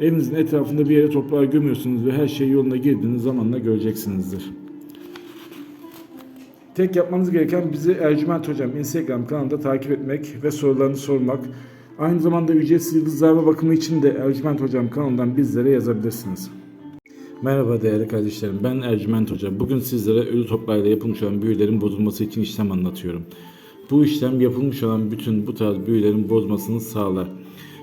evinizin etrafında bir yere toprağa gömüyorsunuz ve her şey yoluna girdiğiniz zamanla göreceksinizdir. Tek yapmanız gereken bizi Ercüment Hocam Instagram kanalında takip etmek ve sorularını sormak. Aynı zamanda ücretsiz yıldızlarla bakımı için de Ercüment Hocam kanalından bizlere yazabilirsiniz. Merhaba değerli kardeşlerim ben Ercüment Hoca. Bugün sizlere ölü toprağıyla yapılmış olan büyülerin bozulması için işlem anlatıyorum. Bu işlem yapılmış olan bütün bu tarz büyülerin bozmasını sağlar.